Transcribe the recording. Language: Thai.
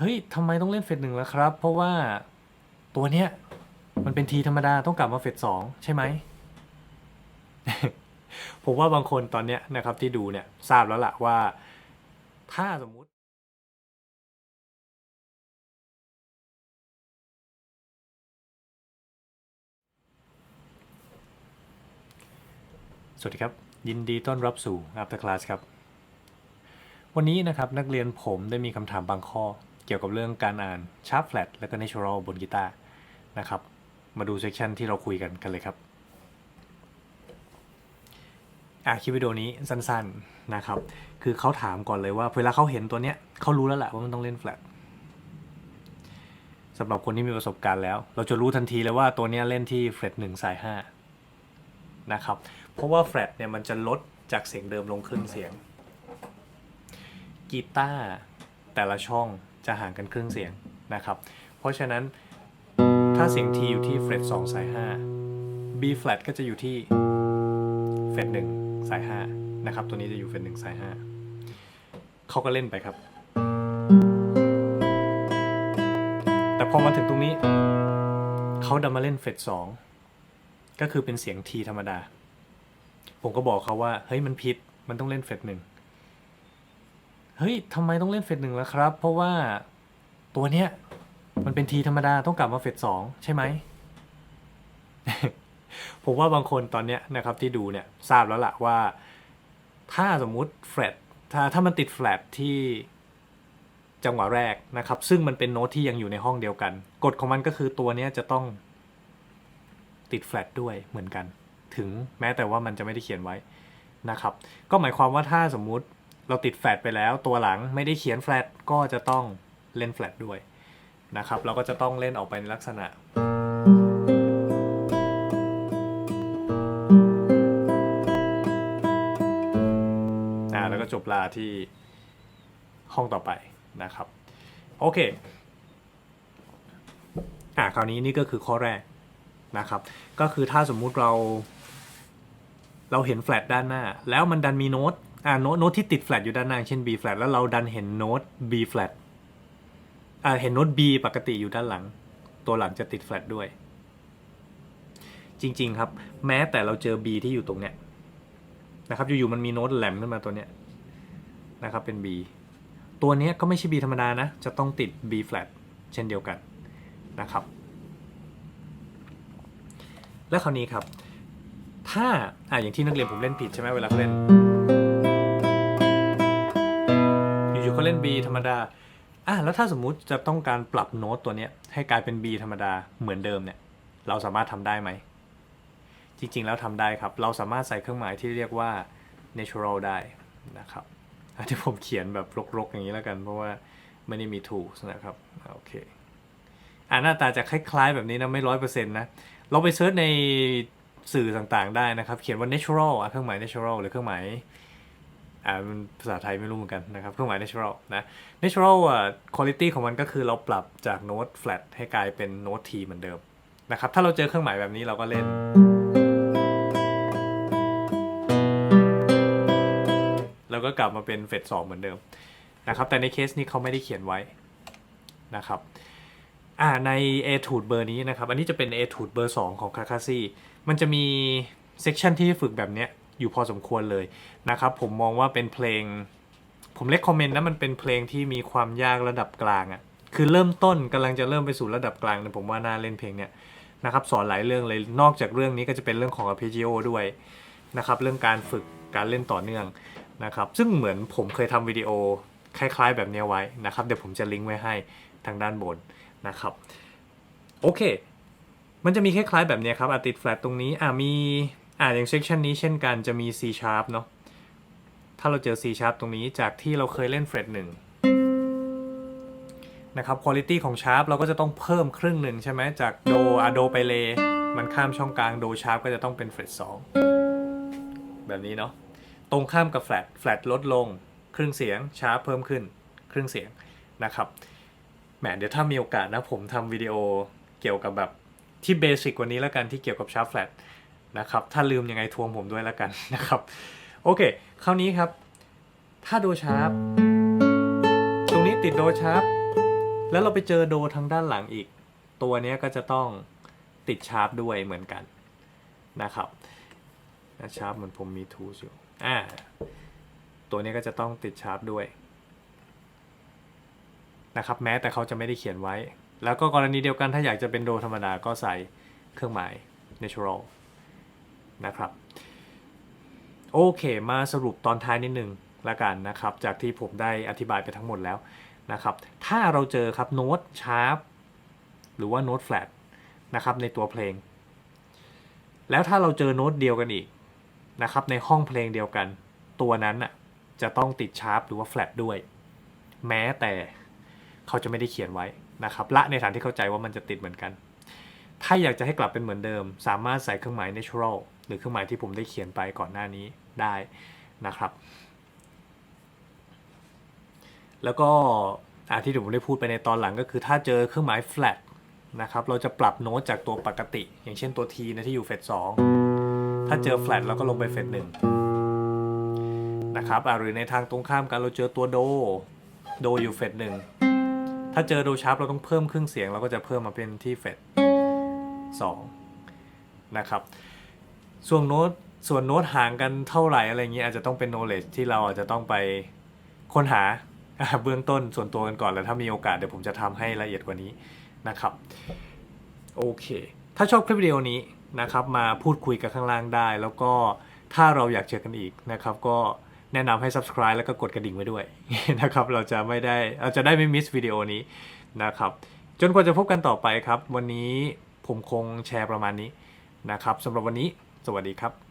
เฮ้ยทำไมต้องเล่นเฟสหนึ่งแล่ะครับ เพราะว่าตัวเนี้ยมันเป็นทีธรรมดาต้องกลับมาเฟสสองใช่ไหม ผมว่าบางคนตอนเนี้ยนะครับที่ดูเนี่ยทราบแล้วล่ะว่าถ้าสมมุติสวัสดีครับ ยินดีต้อนรับสู่ After Class ครับ วันนี้นะครับนักเรียนผมได้มีคำถามบางข้อ เกี่ยวกับเรื่องการอ่าน Sharp Flat และก็ Natural บนกีตาร์นะครับ มาดูเซสชันที่เราคุยกันกันเลยครับอะคลิปวิดีโอนี้สั้นๆนะครับ คือเขาถามก่อนเลยว่าเวลาเขาเห็นตัวเนี้ยเขารู้แล้วแหละว่ามันต้องเล่น flat สำหรับคนที่มีประสบการณ์แล้ว เราจะรู้ทันทีเลยว่าตัวเนี้ยเล่นที่ fret 1สาย5นะครับ เพราะว่า fret เนี่ยมันจะลดจากเสียงเดิมลงครึ่งเสียง กีตาร์แต่ละช่อง จะห่างกันครึ่งเสียงนะครับ เพราะฉะนั้นถ้าเสียง T อยู่ที่ fret 2สาย 5 B flat ก็จะอยู่ที่ fret 1สาย 5 นะครับ ตัวนี้จะอยู่ fret 1สาย 5 เขาก็เล่นไปครับ แต่พอมาถึงตรงนี้ เขาดันมาเล่น fret 2ก็คือเป็นเสียง T ธรรมดา ผมก็บอกเขาว่า เฮ้ยมันผิด มันต้องเล่น fret 1 เฮ้ยทำไมต้องเล่นเฟสหนึ่งแล่ะครับ เพราะว่าตัวเนี้ยมันเป็นทีธรรมดาต้องกลับมาเฟสสองใช่ไหม ผมว่าบางคนตอนเนี้ยนะครับที่ดูเนี่ยทราบแล้วล่ะว่า ถ้าสมมุติแฟลตถ้าถ้ามันติดแฟลตที่จังหวะแรกนะครับ ซึ่งมันเป็นโน้ตที่ยังอยู่ในห้องเดียวกัน กฎของมันก็คือตัวเนี้ยจะต้องติดแฟลตด้วยเหมือนกัน ถึงแม้แต่ว่ามันจะไม่ได้เขียนไว้นะครับ ก็หมายความว่าถ้าสมมุติ เราติดแฟลตไปแล้ว ตัวหลังไม่ได้เขียนแฟลตก็จะต้องเล่นแฟลตด้วยนะครับเราก็จะต้องเล่นออกไปในลักษณะ อ่าแล้วก็จบลาที่ห้องต่อไปนะครับ โอเค อ่าคราวนี้นี่ก็คือข้อแรกนะครับ ก็คือถ้าสมมุติเรา เราเห็นแฟลตด้านหน้า แล้วมันดันมีโน้ต อ่าโน้ตโน้ตที่ติดแฟลตอยู่ด้านหน้าเช่น B flat แล้วเราดันเห็นโน้ต B flat อ่าเห็นโน้ต B ปกติอยู่ด้านหลัง ตัวหลังจะติดแฟลตด้วย จริง ๆ ครับ แม้แต่เราเจอ B ที่อยู่ตรงเนี้ยนะครับอยู่ๆมันมีโน้ตแหลมขึ้นมาตัวเนี้ยนะครับเป็น B ตัวเนี้ยก็ไม่ใช่ B ธรรมดานะ จะต้องติด B flat เช่นเดียวกันนะครับ และคราวนี้ครับ ถ้าอ่าอย่างที่นักเรียนผมเล่นผิดใช่ไหมเวลาเขาเล่น เขาเล่น B ธรรมดาอะแล้วถ้าสมมุติจะต้องการปรับโน้ตตัวเนี้ยให้กลายเป็น B ธรรมดาเหมือนเดิมเนี่ยเราสามารถทำได้ไหม จริงๆแล้วทำได้ครับ เราสามารถใส่เครื่องหมายที่เรียกว่า natural ได้นะครับอะที่ผมเขียนแบบรกๆ อย่างนี้แล้วกัน เพราะว่าไม่ได้มี tools นะครับอะโอเคอ่าหน้าตาจะคล้ายๆ แบบนี้นะไม่ร้อยเปอร์เซ็นต์นะ เราไปเซิร์ชในสื่อต่างๆได้นะครับ เขียนว่า natural อะเครื่องหมาย natural หรือเครื่องหมาย อ่ามันภาษาไทยไม่รู้เหมือนกันนะครับ เครื่องหมาย natural นะ natural อะ quality ของมันก็คือเราปรับจากโน้ต flat ให้กลายเป็นโน้ต T เหมือนเดิมนะครับ ถ้าเราเจอเครื่องหมายแบบนี้เราก็เล่น แล้วก็กลับมาเป็นเฟดสองเหมือนเดิมนะครับ แต่ในเคสนี้เขาไม่ได้เขียนไว้นะครับอ่าใน A ทูดเบอร์นี้นะครับ อันนี้จะเป็น A ทูดเบอร์2ของคาคาซี่มันจะมีเซกชันที่ฝึกแบบเนี้ย อยู่พอสมควรเลยนะครับ ผมมองว่าเป็นเพลง ผมเล c กคอมเมนต์นะมันเป็นเพลงที่มีความยากระดับกลางอะ่ะคือเริ่มต้นกำลังจะเริ่มไปสู่ระดับกลางเนี่ยผมว่าน่าเล่นเพลงเนี้ยนะครับสอนหลายเรื่องเลยนอกจากเรื่องนี้ก็จะเป็นเรื่องของ arpeggio ด้วยนะครับเรื่องการฝึกการเล่นต่อเนื่องนะครับซึ่งเหมือนผมเคยทำวิดีโอคล้ายๆ แบบนี้ไว้นะครับเดี๋ยวผมจะลิงก์ไว้ให้ทางด้านบนนะครับโอเค มันจะมีคล้ายๆแบบนี้ครับอติดแฟลตตรงนี้อะมี อะอย่างเซกชันนี้เช่นกันจะมี C sharp เนาะถ้าเราเจอ C sharp ตรงนี้จากที่เราเคยเล่นเฟรตหนึ่งนะครับ quality ของ sharp เราก็จะต้องเพิ่มครึ่งหนึ่งใช่ไหมจากโดอะโดไปเล มันข้ามช่องกลางโด sharp ก็จะต้องเป็นเฟรตสองแบบนี้เนาะตรงข้ามกับ flat flat ลดลง ครึ่งเสียง sharp เพิ่มขึ้น ครึ่งเสียงนะครับแหมเดี๋ยวถ้ามีโอกาสนะผมทำวิดีโอเกี่ยวกับแบบที่เบสิกกว่านี้แล้วกันที่เกี่ยวกับชาร์ปแฟลต นะครับ ถ้าลืมยังไงทวงผมด้วยแล้วกันนะครับ โอเค คราวนี้ครับ ถ้าโดชาร์ปตรงนี้ติดโดชาร์ปแล้วเราไปเจอโดทางด้านหลังอีก ตัวนี้ก็จะต้องติดชาร์ปด้วยเหมือนกันนะครับนะชาร์ปเหมือนผมมีทูสอยู่อ่าตัวนี้ก็จะต้องติดชาร์ปด้วยนะครับแม้แต่เขาจะไม่ได้เขียนไว้ แล้วก็กรณีเดียวกันถ้าอยากจะเป็นโดธรรมดาก็ใส่เครื่องหมาย natural นะครับโอเค มาสรุปตอนท้ายนิดนึงละกันนะครับ จากที่ผมได้อธิบายไปทั้งหมดแล้วนะครับ ถ้าเราเจอครับโน้ตชาร์ปหรือว่าโน้ตแฟลตนะครับในตัวเพลง แล้วถ้าเราเจอโน้ตเดียวกันอีกนะครับในห้องเพลงเดียวกัน ตัวนั้นน่ะจะต้องติดชาร์ปหรือว่าแฟลตด้วย แม้แต่เขาจะไม่ได้เขียนไว้นะครับละในฐานที่เข้าใจว่ามันจะติดเหมือนกัน ถ้าอยากจะให้กลับเป็นเหมือนเดิม สามารถใส่เครื่องหมาย natural หรือเครื่องหมายที่ผมได้เขียนไปก่อนหน้านี้ได้นะครับ แล้วก็อาที่ผมได้พูดไปในตอนหลังก็คือถ้าเจอเครื่องหมาย flat นะครับ เราจะปรับโน้ตจากตัวปกติ อย่างเช่นตัว T นะที่อยู่เฟส2ถ้าเจอ flat เราก็ลงไปเฟส1นะครับหรือในทางตรงข้ามกันเราเจอตัวโด โดอยู่เฟส1ถ้าเจอโดชาร์ปเราต้องเพิ่มครึ่งเสียงเราก็จะเพิ่มมาเป็นที่เฟส2นะครับ ส่วนโน้ตส่วนโน้ตห่างกันเท่าไหร่อะไรเงี้ยอาจจะต้องเป็น knowledge ที่เราอาจจะต้องไปค้นหาเบื้องต้นส่วนตัวกันก่อนแล้วถ้ามีโอกาสเดี๋ยวผมจะทำให้ละเอียดกว่านี้นะครับโอเค ถ้าชอบคลิปวิดีโอนี้นะครับมาพูดคุยกันข้างล่างได้ แล้วก็ถ้าเราอยากเจอกันอีกนะครับก็แนะนำให้ subscribe แล้วก็กดกระดิ่งไว้ด้วยนะครับเราจะไม่ได้เราจะได้ไม่มิสวิดีโอนี้นะครับจนกว่าจะพบกันต่อไปครับ วันนี้ผมคงแชร์ประมาณนี้นะครับสำหรับวันนี้ วัสดีครับ